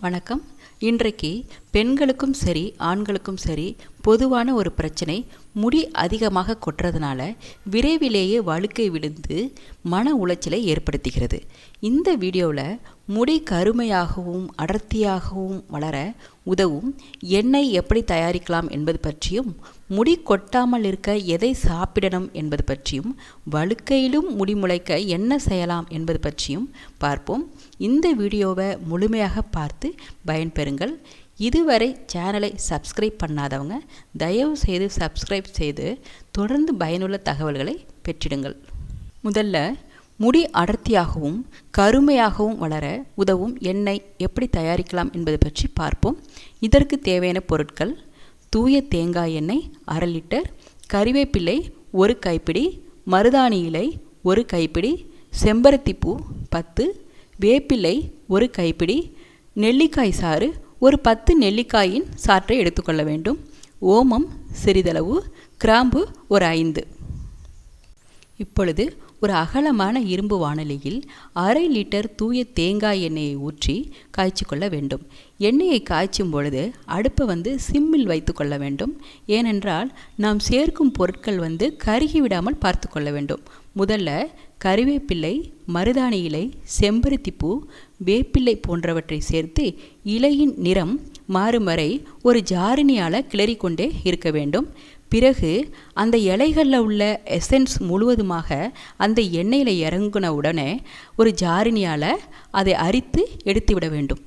வணக்கம். இன்றைக்கு பெண்களுக்கும் சரி ஆண்களுக்கும் சரி பொதுவான ஒரு பிரச்சனை முடி அதிகமாக கொட்டுறதுனால விரைவிலேயே வழுக்கை விழுந்து மன உளைச்சலை ஏற்படுத்துகிறது. இந்த வீடியோவில் முடி கருமையாகவும் அடர்த்தியாகவும் வளர உதவும் எண்ணெய் எப்படி தயாரிக்கலாம் என்பது பற்றியும் முடி கொட்டாமல் இருக்க எதை சாப்பிடணும் என்பது பற்றியும் வழுக்கையிலும் முடி முளைக்க என்ன செய்யலாம் என்பது பற்றியும் பார்ப்போம். இந்த வீடியோவை முழுமையாக பார்த்து பயன்பெறுங்கள். இதுவரை சேனலை சப்ஸ்கிரைப் பண்ணாதவங்க தயவு செய்து சப்ஸ்கிரைப் செய்து தொடர்ந்து பயனுள்ள தகவல்களை பெற்றிடுங்கள். முதல்ல முடி அடர்த்தியாகவும் கருமையாகவும் வளர உதவும் எண்ணெய் எப்படி தயாரிக்கலாம் என்பது பற்றி பார்ப்போம். இதற்கு தேவையான பொருட்கள் தூய தேங்காய் எண்ணெய் அரை லிட்டர் கறிவேப்பிலை ஒரு கைப்பிடி மருதாணி இலை ஒரு கைப்பிடி செம்பருத்திப்பூ பத்து வேப்பிலை ஒரு கைப்பிடி நெல்லிக்காய் சாறு ஒரு பத்து நெல்லிக்காயின் சாற்றை எடுத்துக்கொள்ள வேண்டும். ஓமம் சிறிதளவு கிராம்பு ஒரு ஐந்து. இப்பொழுது ஒரு அகலமான இரும்பு வானலியில் அரை லிட்டர் தூய தேங்காய் எண்ணெயை ஊற்றி காய்ச்சி கொள்ள வேண்டும். எண்ணெயை காய்ச்சும் பொழுது அடுப்பை வந்து சிம்மில் வைத்து கொள்ள வேண்டும். ஏனென்றால் நாம் சேர்க்கும் பொருட்கள் வந்து கருகி விடாமல் பார்த்து கொள்ள வேண்டும். முதல்ல கருவேப்பிள்ளை மருதாணி இலை செம்பருத்திப்பூ வேப்பிள்ளை போன்றவற்றை சேர்த்து இலையின் நிறம் மாறும் வரை ஒரு ஜாரினியால் கிளறிக்கொண்டே இருக்க வேண்டும். பிறகு அந்த இலைகளில் உள்ள எசன்ஸ் முழுவதுமாக அந்த எண்ணெயில் இறங்கின உடனே ஒரு ஜாரினியால் அதை அரித்து எடுத்துவிட வேண்டும்.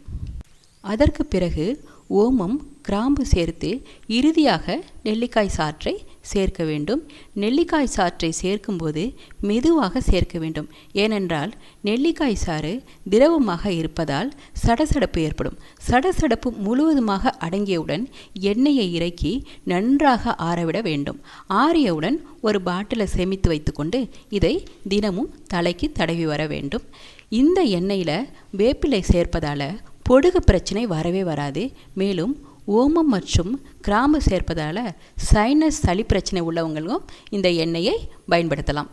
அதற்கு பிறகு ஓமம் கிராம்பு சேர்த்து இறுதியாக நெல்லிக்காய் சாற்றை சேர்க்க வேண்டும். நெல்லிக்காய் சாற்றை சேர்க்கும்போது மெதுவாக சேர்க்க வேண்டும். ஏனென்றால் நெல்லிக்காய் சாறு திரவமாக இருப்பதால் சடசடப்பு ஏற்படும். சடசடப்பு முழுவதுமாக அடங்கியவுடன் எண்ணெயை இறக்கி நன்றாக ஆறவிட வேண்டும். ஆறியவுடன் ஒரு பாட்டிலை சேமித்து வைத்துக்கொண்டு இதை தினமும் தலைக்கு தடவி வர வேண்டும். இந்த எண்ணெயில் வேப்பிலை சேர்ப்பதால் பொடுகு பிரச்சனை வரவே வராது. மேலும் ஓமம் மற்றும் கிராம்பு சேர்ப்பதால் சைனஸ் சளி பிரச்சனை உள்ளவங்களும் இந்த எண்ணெயை பயன்படுத்தலாம்.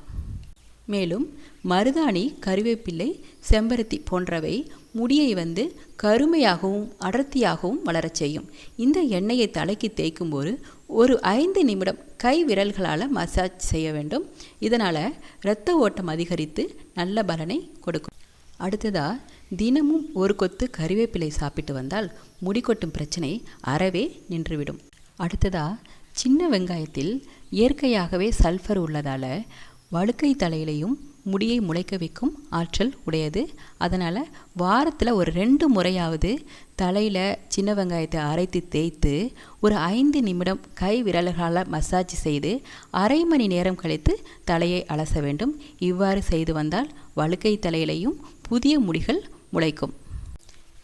மேலும் மருதாணி கருவேப்பிள்ளை செம்பருத்தி போன்றவை முடியை வந்து கருமையாகவும் அடர்த்தியாகவும் வளரச் செய்யும். இந்த எண்ணெயை தலைக்கு தேய்க்கும்போது ஒரு ஐந்து நிமிடம் கை விரல்களால் மசாஜ் செய்ய வேண்டும். இதனால் இரத்த ஓட்டம் அதிகரித்து நல்ல பலனை கொடுக்கும். அடுத்ததாக தினமும் ஒரு கொத்து கறிவேப்பிலை சாப்பிட்டு வந்தால் முடி கொட்டும் பிரச்சனை அறவே நின்றுவிடும். அடுத்ததாக சின்ன வெங்காயத்தில் இயற்கையாகவே சல்ஃபர் உள்ளதால் வழுக்கை தலையிலையும் முடியை முளைக்க வைக்கும் ஆற்றல் உடையது. அதனால் வாரத்தில் ஒரு ரெண்டு முறையாவது தலையில் சின்ன வெங்காயத்தை அரைத்து தேய்த்து ஒரு ஐந்து நிமிடம் கை விரல்களால் மசாஜ் செய்து அரை மணி நேரம் கழித்து தலையை அலச வேண்டும். இவ்வாறு செய்து வந்தால் வழுக்கை தலையிலையும் புதிய முடிகள் முளைக்கும்.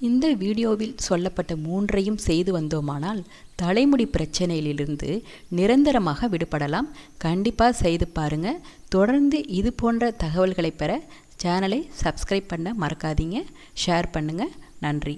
இந்த வீடியோவில் சொல்லப்பட்ட மூன்றையும் செய்து வந்தோமானால் தலைமுடி பிரச்சனையிலிருந்து நிரந்தரமாக விடுபடலாம். கண்டிப்பாக செய்து பாருங்கள் தொடர்ந்து இது போன்ற தகவல்களை பெற சேனலை சப்ஸ்கிரைப் பண்ண மறக்காதீங்க. ஷேர் பண்ணுங்கள் நன்றி.